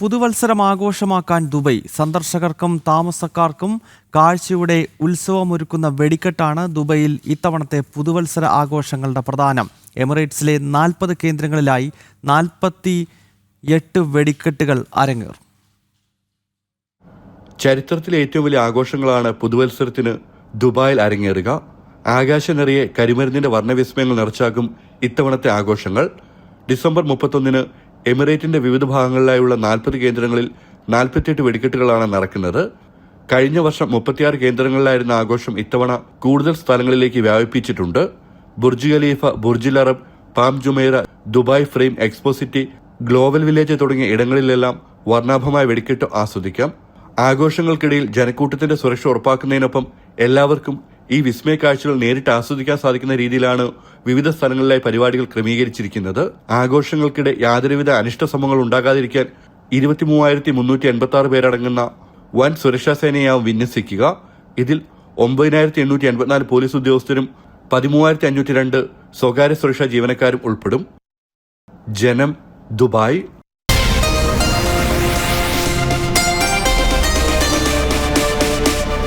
പുതുവത്സരം ആഘോഷമാക്കാൻ ദുബൈ സന്ദർശകർക്കും താമസക്കാർക്കും കാഴ്ചയുടെ ഉത്സവമൊരുക്കുന്ന വെടിക്കെട്ടാണ് ദുബൈയിൽ ഇത്തവണത്തെ പുതുവത്സര ആഘോഷങ്ങളുടെ പ്രധാനം. എമിറേറ്റ്സിലെ നാൽപ്പത് കേന്ദ്രങ്ങളിലായി നാൽപ്പത്തി എട്ട് വെടിക്കെട്ടുകൾ അരങ്ങേറും. ചരിത്രത്തിലെ ഏറ്റവും വലിയ ആഘോഷങ്ങളാണ് പുതുവത്സരത്തിന് ദുബായിൽ അരങ്ങേറുക. ആകാശ നിറയെ കരിമരുന്നിന്റെ വർണവിസ്മയങ്ങൾ നിറച്ചാക്കും ഇത്തവണത്തെ ആഘോഷങ്ങൾ. ഡിസംബർ മുപ്പത്തൊന്നിന് എമിറേറ്റിന്റെ വിവിധ ഭാഗങ്ങളിലായുള്ള നാൽപ്പത് കേന്ദ്രങ്ങളിൽ നാൽപ്പത്തിയെട്ട് വെടിക്കെട്ടുകളാണ് നടക്കുന്നത്. കഴിഞ്ഞ വർഷം മുപ്പത്തിയാറ് കേന്ദ്രങ്ങളിലായിരുന്ന ആഘോഷം ഇത്തവണ കൂടുതൽ സ്ഥലങ്ങളിലേക്ക് വ്യാപിപ്പിച്ചിട്ടുണ്ട്. Burj Khalifa Burj Al Arab Palm Jumeirah Dubai Frame Expo City Global Village തുടങ്ങിയ ഇടങ്ങളിലെല്ലാം വർണാഭമായ വെടിക്കെട്ട് ആസ്വദിക്കാം. ആഘോഷങ്ങൾക്കിടയിൽ ജനക്കൂട്ടത്തിന്റെ സുരക്ഷ ഉറപ്പാക്കുന്നതിനൊപ്പം എല്ലാവർക്കും ഈ വിസ്മയ കാഴ്ചകൾ നേരിട്ട് ആസ്വദിക്കാൻ സാധിക്കുന്ന രീതിയിലാണ് വിവിധ സ്ഥലങ്ങളിലായി പരിപാടികൾ ക്രമീകരിച്ചിരിക്കുന്നത്. ആഘോഷങ്ങൾക്കിടെ യാതൊരുവിധ അനിഷ്ട സംഭവങ്ങൾ ഉണ്ടാകാതിരിക്കാൻ ഇരുപത്തി മൂവായിരത്തി മുന്നൂറ്റി എൺപത്തി ആറ് പേരടങ്ങുന്ന വൻ സുരക്ഷാ സേനയാവും വിന്യസിക്കുക. ഇതിൽ ഒമ്പതിനായിരത്തി എണ്ണൂറ്റി എൺപത്തിനാല് പോലീസ് ഉദ്യോഗസ്ഥരും പതിമൂവായിരത്തി അഞ്ഞൂറ്റി രണ്ട് സ്വകാര്യ സുരക്ഷാ ജീവനക്കാരും ഉൾപ്പെടും. ജനം ദുബായ്.